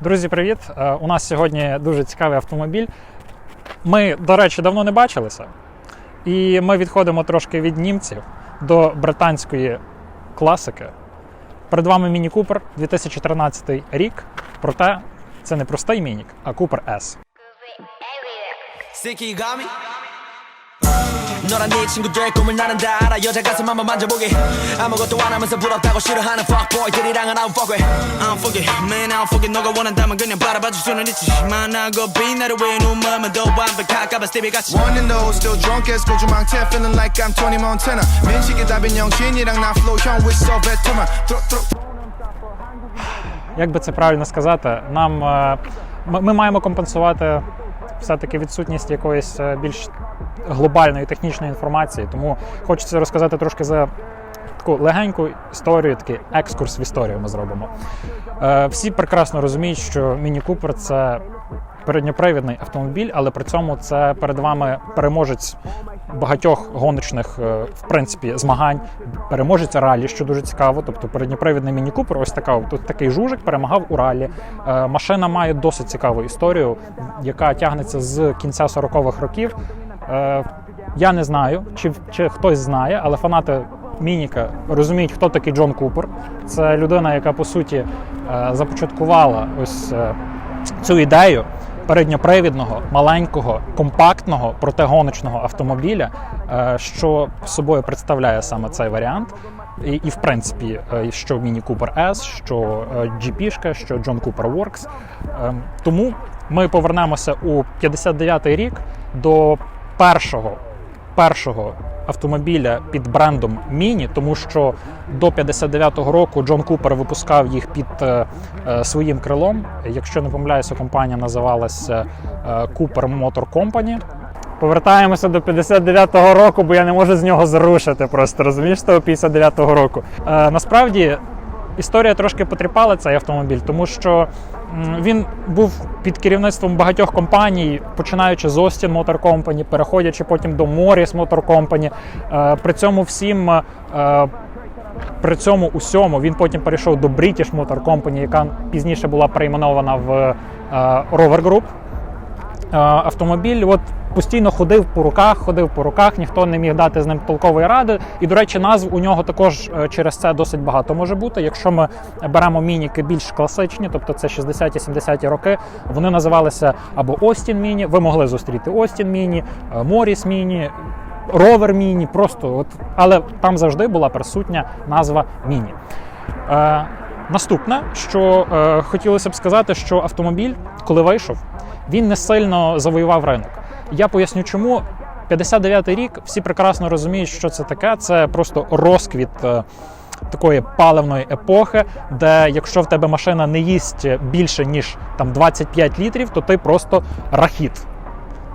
Друзі, привіт! Е, У нас сьогодні дуже цікавий автомобіль. Ми, до речі, давно не бачилися. І ми відходимо трошки від німців до британської класики. Перед вами Міні Купер 2013 рік. Проте це не простий мінік, а Купер S. 새끼 감히 너란 네 친구들 꿈을 나는 다 알아 여자 가슴 한번 만져보게 아무것도 안 하면서 부럽다고 싫어하는 fuckboy들이랑은 I don't fuck with I don't fuck it man I don't fuck it 너가 원한다면 그냥 바라봐줄 수는 있지 만나고 빛나를 왜 눈물만 더 완벽할까봐 스티비 같이 One and those still drunk as 고주망태 feeling like I'm Tony Montana 민식이 답인 영신이랑 나 flow 형 with so veteran Throw, throw. Як би це правильно сказати, нам е, ми, ми маємо компенсувати все-таки відсутність якоїсь е, більш глобальної технічної інформації. Тому хочеться розказати трошки за таку легеньку історію, такий екскурс в історію ми зробимо. Е, Всі прекрасно розуміють, що Міні Купер це передньопривідний автомобіль, але при цьому це перед вами переможець багатьох гоночних е, в принципі змагань, переможець ралі, що дуже цікаво. Тобто передньопривідний Міні Купер, ось така тут такий жужик перемагав у ралі. Е, Машина має досить цікаву історію, яка тягнеться з кінця 40-х років. Е, Я не знаю, чи, чи хтось знає, але фанати Мініка розуміють, хто такий Джон Купер. Це людина, яка по суті започаткувала ось цю ідею передньопривідного, маленького, компактного, протигоночного автомобіля, е, що собою представляє саме цей варіант. І, і в принципі, е, що Міні Купер С, що е, GP-шка, що Джон Купер Works. Е, Тому ми повернемося у 59-й рік до першого першого автомобіля під брендом Міні, тому що до 59-го року Джон Купер випускав їх під е, е, своїм крилом. Якщо не помиляюся, компанія називалася Cooper Motor Company. Повертаємося до 59-го року, бо я не можу з нього зрушити. Просто розумієш того 59-го року. Е, насправді історія трошки потріпала цей автомобіль, тому що він був під керівництвом багатьох компаній, починаючи з Austin Motor Company, переходячи потім до Morris Motor Company. Е, При цьому всім. е, При цьому усьому він потім перейшов до British Motor Company, яка пізніше була перейменована в е, Rover Group. Е, Автомобіль от постійно ходив по руках, ходив по руках, ніхто не міг дати з ним толкової ради. І, до речі, назв у нього також е, через це досить багато може бути. Якщо ми беремо мініки більш класичні, тобто це 60-70-ті роки, вони називалися або Austin Міні, ви могли зустріти Austin Міні, Моріс Міні. Ровер міні, просто от, але там завжди була присутня назва міні. Е, наступне, що е, хотілося б сказати, що автомобіль, коли вийшов, він не сильно завоював ринок. Я поясню, чому. 59-й рік всі прекрасно розуміють, що це таке. Це просто розквіт е, такої паливної епохи, де якщо в тебе машина не їсть більше ніж там 25 літрів, то ти просто рахіт.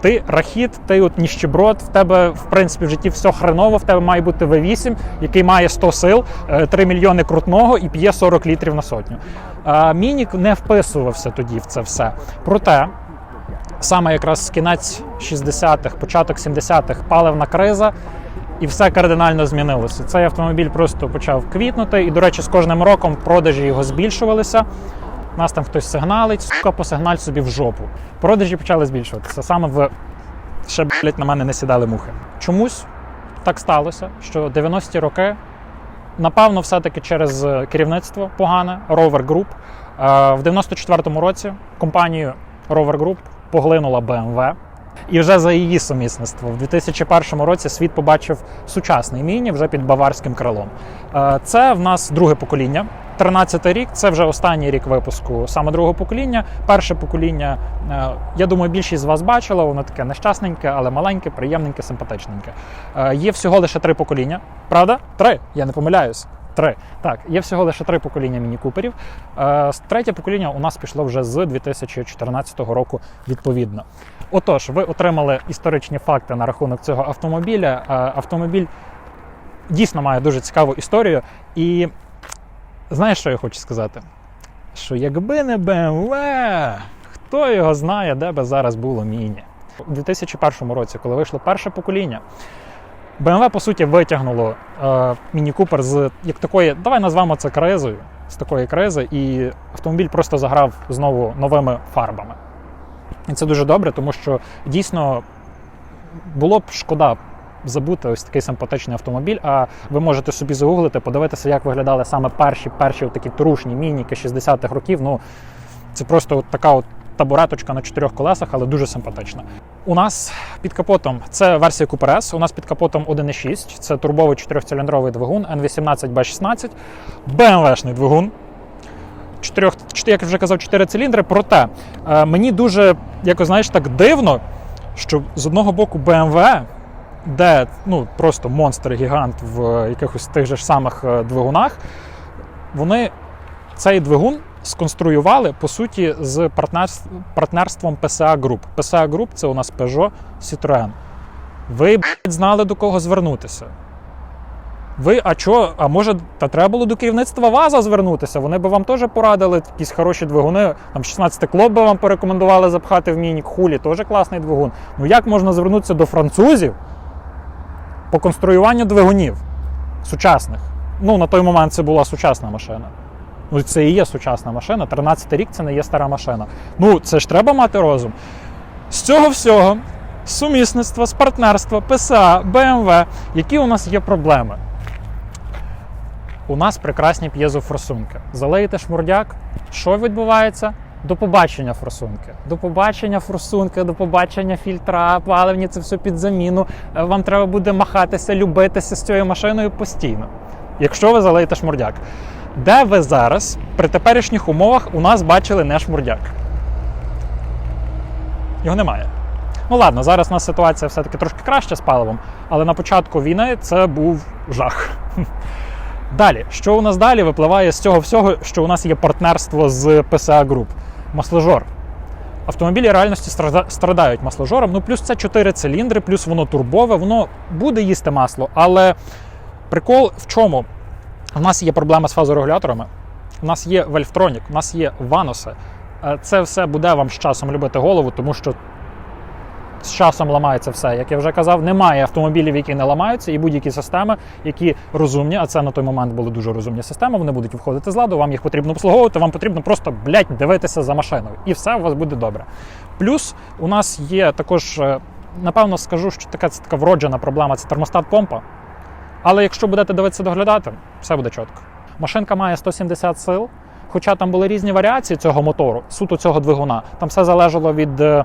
Ти рахіт, ти от ніщеброд, в тебе в принципі в житті все хреново, в тебе має бути V8, який має 100 сил, е, 3 мільйони крутного і п'є 40 літрів на сотню. Мінік не вписувався тоді в це все. Проте саме якраз кінець 60-х, початок 70-х паливна криза. І все кардинально змінилося. Цей автомобіль просто почав квітнути, і, до речі, з кожним роком продажі його збільшувалися. Нас там хтось сигналить, сука, посигналь собі в жопу. Продажі почали збільшуватися. Саме в ще блять на мене не сідали мухи. Чомусь так сталося, що 90-ті роки, напевно, все-таки через е, керівництво погане Rover Group. е, В 94-му році компанію Rover Group поглинула BMW. І вже за її сумісництво в 2001 році світ побачив сучасний міні вже під баварським крилом. Е, Це в нас друге покоління. 13 рік це вже останній рік випуску саме другого покоління. Перше покоління, е, я думаю, більшість з вас бачила, воно таке нещасненьке, але маленьке, приємненьке, симпатичненьке. Е, Є всього лише три покоління. Правда? Три. Я не помиляюсь. Три. Так, є всього лише три покоління міні-куперів. Е, Третє покоління у нас пішло вже з 2014 року відповідно. Отож, ви отримали історичні факти на рахунок цього автомобіля. Е, Автомобіль дійсно має дуже цікаву історію. І знаєш, що я хочу сказати? Що якби не BMW, хто його знає, де би зараз було міні. У 2001 році, коли вийшло перше покоління, BMW, по суті, витягнуло е, Міні Купер з як такої, давай назвемо це кризою, з такої кризи, і автомобіль просто заграв знову новими фарбами. І це дуже добре, тому що дійсно було б шкода забути ось такий симпатичний автомобіль. А ви можете собі загуглити, подивитися, як виглядали саме перші перші такі трушні мініки 60-х років. Ну це просто от така от табуреточка на чотирьох колесах, але дуже симпатична. У нас під капотом це версія Cooper S, У нас під капотом 1.6, це турбовий чотирьохциліндровий двигун N18 B16, BMW-шний двигун. Чотирьох, як я вже казав, 4 циліндри. Проте е, мені дуже якось знаєш так дивно, що з одного боку BMW, де ну просто монстр гігант в якихось тих же ж самих е, двигунах, вони цей двигун сконструювали по суті з партнерством PSA Group. PSA Group це у нас Peugeot Citroën. Ви блядь, знали до кого звернутися. Ви, а що, а може, та треба було до керівництва ВАЗа звернутися? Вони би вам теж порадили якісь хороші двигуни. Там 16 клуб би вам порекомендували запхати в мінік, хулі, теж класний двигун. Ну як можна звернутися до французів по конструюванню двигунів сучасних? Ну, на той момент це була сучасна машина. Ну, це і є сучасна машина. 13 рік це не є стара машина. Ну, це ж треба мати розум. З цього всього, сумісництва, з партнерства, ПСА, БМВ, які у нас є проблеми? У нас прекрасні п'єзофорсунки. Залиєте шмурдяк, що відбувається? До побачення форсунки. До побачення форсунки, до побачення фільтра, паливні, це все під заміну. Е, Вам треба буде махатися, любитися з цією машиною постійно, якщо ви залиєте шмурдяк. Де ви зараз при теперішніх умовах у нас бачили не шмурдяк? Його немає. Ну ладно, зараз у нас ситуація все-таки трошки краща з паливом, але на початку війни це був жах. Далі, що у нас далі випливає з цього всього, що у нас є партнерство з PSA Group? Масложор. Автомобілі реальності страдають масложором. Ну, плюс це 4 циліндри, плюс воно турбове, воно буде їсти масло. Але прикол в чому? У нас є проблема з фазорегуляторами, у нас є Вельфтронік, у нас є Ваноси. Е, Це все буде вам з часом любити голову, тому що з часом ламається все. Як я вже казав, немає автомобілів, які не ламаються, і будь-які системи, які розумні, а це на той момент були дуже розумні системи, вони будуть виходити з ладу, вам їх потрібно обслуговувати, вам потрібно просто блядь, дивитися за машиною. І все у вас буде добре. Плюс у нас є також, е, напевно, скажу, що така, це така вроджена проблема це термостат помпа. Але якщо будете дивитися доглядати, все буде чітко. Машинка має 170 сил, хоча там були різні варіації цього мотору, суто цього двигуна. Там все залежало від е,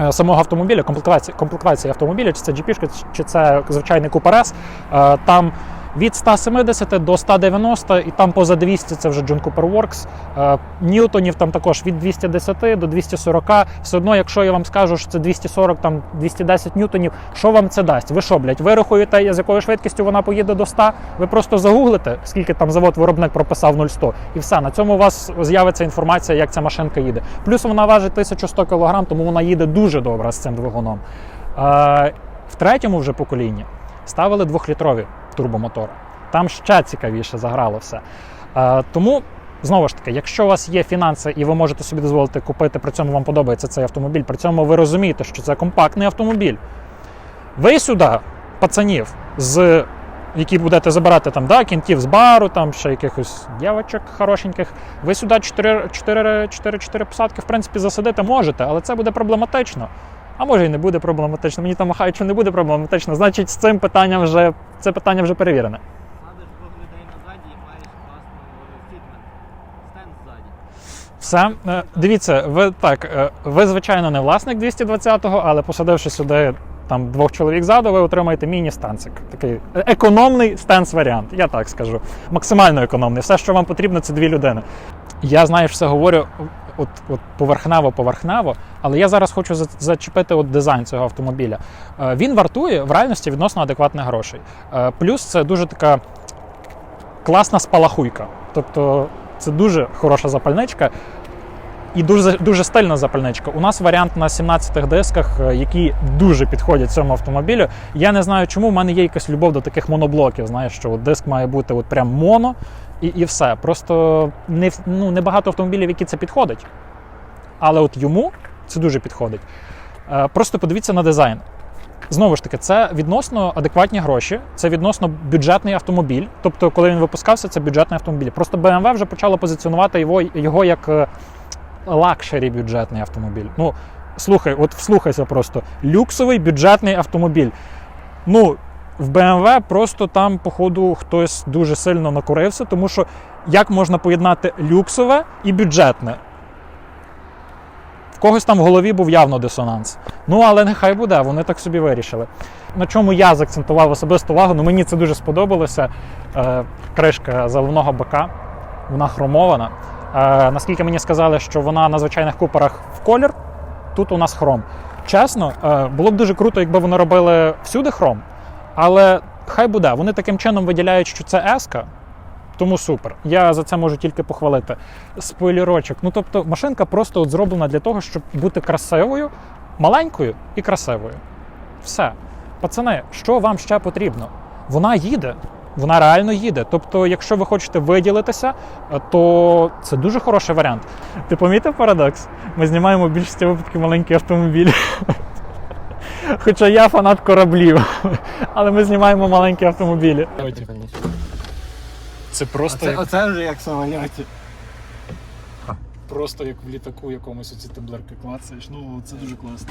е, самого автомобіля, комплектації, комплектації автомобіля, чи це GP, чи це звичайний S. Е, Там від 170 до 190 і там поза 200 це вже John Cooper Works. Е, Ньютонів там також від 210 до 240. Все одно, якщо я вам скажу, що це 240, там 210 ньютонів, що вам це дасть? Ви що, блядь, ви рахуєте, з якою швидкістю вона поїде до 100? Ви просто загуглите, скільки там завод-виробник прописав 0,100, і все. На цьому у вас з'явиться інформація, як ця машинка їде. Плюс вона важить 1100 кг, тому вона їде дуже добре з цим двигуном. Е, В третьому вже поколінні ставили двохлітрові турбомотори. Там ще цікавіше заграло все. Е, Тому, знову ж таки, якщо у вас є фінанси і ви можете собі дозволити купити, при цьому вам подобається цей автомобіль, при цьому ви розумієте, що це компактний автомобіль. Ви сюди, пацанів, з які будете забирати там, да, кінтів з бару, там ще якихось дівочок хорошеньких. Ви сюди 4-4 посадки, в принципі, засадити можете, але це буде проблематично. А може і не буде проблематично. Мені там махають, що не буде проблематично. Значить, з цим питанням вже це питання вже перевірене. Садиш двох людей назаді і маєш класну фітмент. Стенд ззаді. Все, Е, дивіться, ви так, е, ви звичайно не власник 220-го, але посадивши сюди там двох чоловік ззаду, ви отримаєте міні-станцик. Такий економний стенс-варіант, я так скажу. Максимально економний. Все, що вам потрібно, це дві людини. Я знаю, що все говорю от, от поверхнево-поверхнево, але я зараз хочу зачепити от дизайн цього автомобіля. Е, Він вартує в реальності відносно адекватних грошей. Е, Плюс це дуже така класна спалахуйка. Тобто це дуже хороша запальничка. І дуже дуже стильна запальничка. У нас варіант на 17 дисках, е, які дуже підходять цьому автомобілю. Я не знаю, чому в мене є якась любов до таких моноблоків. Знаєш, що от диск має бути от прям моно і, і все. Просто не, ну, не багато автомобілів, які це підходить. Але от йому це дуже підходить. Е, Просто подивіться на дизайн. Знову ж таки, це відносно адекватні гроші, це відносно бюджетний автомобіль. Тобто, коли він випускався, це бюджетний автомобіль. Просто BMW вже почало позиціонувати його, його як е, лакшері бюджетний автомобіль. Ну, слухай, от вслухайся просто. Люксовий бюджетний автомобіль. Ну, в BMW просто там, походу, хтось дуже сильно накурився, тому що як можна поєднати люксове і бюджетне? В когось там в голові був явно дисонанс. Ну, але нехай буде, вони так собі вирішили. На чому я заакцентував особисто увагу, ну мені це дуже сподобалося. Е, кришка заливного бака, вона хромована. Наскільки мені сказали, що вона на звичайних куперах в колір, тут у нас хром. Чесно, е, було б дуже круто, якби вони робили всюди хром, але хай буде. Вони таким чином виділяють, що це еска, тому супер. Я за це можу тільки похвалити. Спойлерочок. Ну тобто, машинка просто от зроблена для того, щоб бути красивою, маленькою і красивою. Все. Пацани, що вам ще потрібно? Вона їде. Вона реально їде. Тобто, якщо ви хочете виділитися, е, то це дуже хороший варіант. Ти помітив парадокс? Ми знімаємо в більшості випадків маленькі автомобілі. Хоча я фанат кораблів, але ми знімаємо маленькі автомобілі. Це просто, як, оце вже як в самольоті. просто як в літаку якомусь оці таблерки клацаєш. Ну це дуже класно.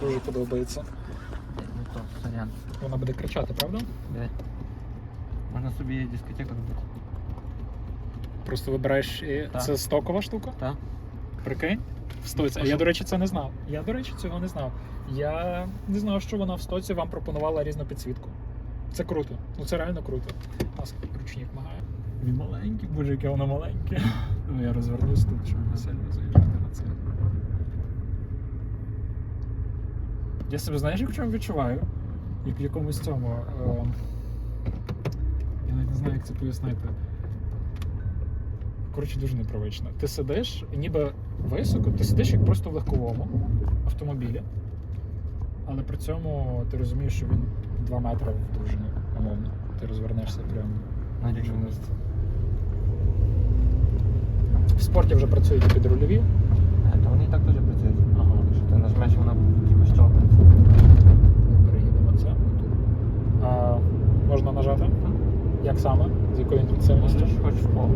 Дуже подобається. Ну. Вона буде кричати, правда? Можна собі дискотеку робити. Просто вибираєш і Так. це стокова штука? Так. Прикинь? В стоці. А я, до речі, це не знав. Я, до речі, цього не знав. Я не знав, що вона в стоці вам пропонувала різну підсвітку. Це круто. Ну це реально круто. Нас ручник магає. Він маленький, боже, яке воно маленьке. Ну я розвернусь тут, щоб не сильно заїжджати на це. Я себе знаєш, як в чому відчуваю? Як в якомусь цьому. Е... Я навіть не знаю, як це пояснити. Коротше, дуже непривично. Ти сидиш, ніби високо, ти сидиш як просто в легковому автомобілі, але при цьому ти розумієш, що він 2 метри в довжині, умовно. Ти розвернешся прямо На дуже низько. В спорті вже працюють підрульові. Е, То вони і так теж працюють. Ага. Що ти нажмеш, вона типу щелкається. Ми переїдемо це. А, можна нажати? Як саме? З якою інтенсивністю? Можеш хоч в пол.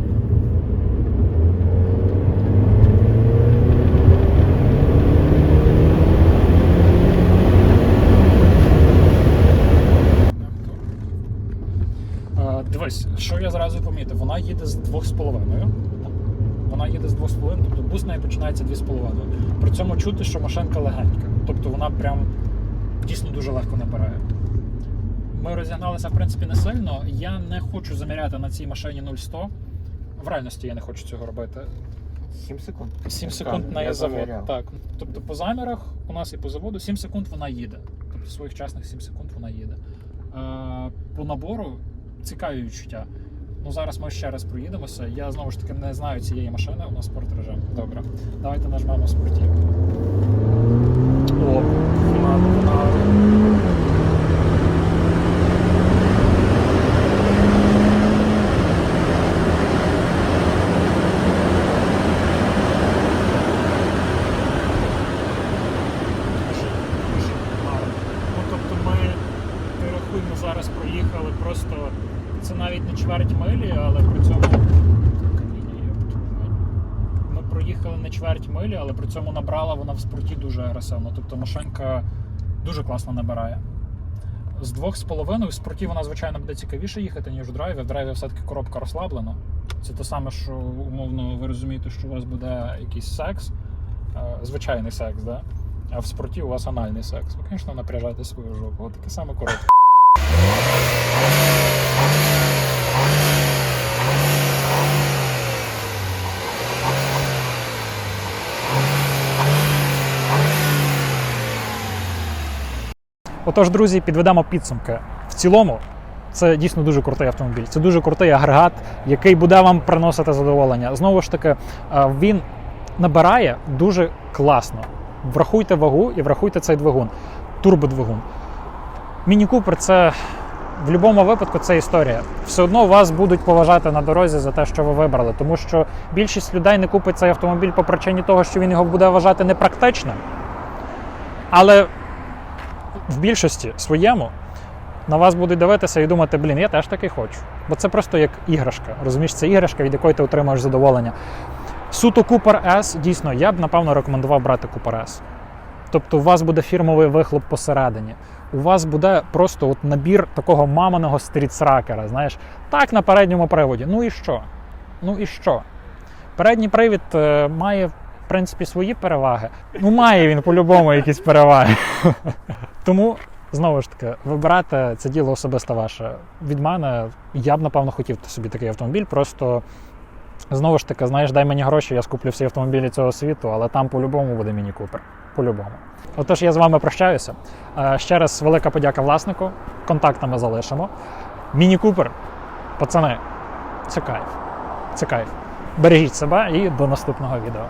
Е, Дивись, що я зразу помітив, вона їде з 2,5. Вона їде з 2,5, тобто буст неї починається 2,5. При цьому чути, що машинка легенька. Тобто вона прям дійсно дуже легко набирає. Ми розігналися, в принципі, не сильно. Я не хочу заміряти на цій машині 0,100. В реальності я не хочу цього робити. 7 секунд. 7 секунд на завод. Так. Тобто по замірах у нас і по заводу 7 секунд вона їде. Тобто своїх чесних 7 секунд вона їде. Е, по набору цікаві відчуття. Ну зараз ми ще раз проїдемося. Я знову ж таки не знаю цієї машини, у нас спорт режим. Добре. Давайте нажмемо спорті. О, вона, вона. Дуже, дуже гарно. Ну, тобто ми, ти рахуй, ми зараз проїхали просто. Це навіть не чверть милі, але при цьому. Ми проїхали не чверть милі, але при цьому набрала вона в спорті дуже агресивно. Тобто машинка дуже класно набирає. З двох з половиною в спорті вона, звичайно, буде цікавіше їхати, ніж в драйві. В драйві все-таки коробка розслаблена. Це те саме, що умовно ви розумієте, що у вас буде якийсь секс, е, звичайний секс, да? а в спорті у вас анальний секс. Ви, звісно, напряжаєте свою жопу. Таке саме коротке. Отож, друзі, підведемо підсумки. В цілому, це дійсно дуже крутий автомобіль. Це дуже крутий агрегат, який буде вам приносити задоволення. Знову ж таки, е, він набирає дуже класно. Врахуйте вагу і врахуйте цей двигун, турбодвигун. Міні Купер це в будь-якому випадку це історія. Все одно вас будуть поважати на дорозі за те, що ви вибрали, тому що більшість людей не купить цей автомобіль по причині того, що він його буде вважати непрактичним. Але в більшості своєму на вас будуть дивитися і думати, блін, я теж такий хочу. Бо це просто як іграшка. Розумієш, це іграшка, від якої ти отримуєш задоволення. Суто Cooper S, дійсно, я б напевно рекомендував брати Cooper S. Тобто у вас буде фірмовий вихлоп посередині. У вас буде просто от набір такого маманого стрітсракера, знаєш, так на передньому приводі. Ну і що? Ну і що? Передній привід е, має, в принципі, свої переваги. Ну, має він по-любому якісь переваги. Тому, знову ж таки, вибирати це діло особисто ваше. Від мене я б, напевно, хотів собі такий автомобіль. Просто знову ж таки, знаєш, дай мені гроші, я скуплю всі автомобілі цього світу, але там по-любому буде міні Купер. По-любому. Отож, я з вами прощаюся. Е, Ще раз велика подяка власнику. Контакти ми залишимо. Міні Купер, пацани, це кайф. Це кайф. Бережіть себе і до наступного відео.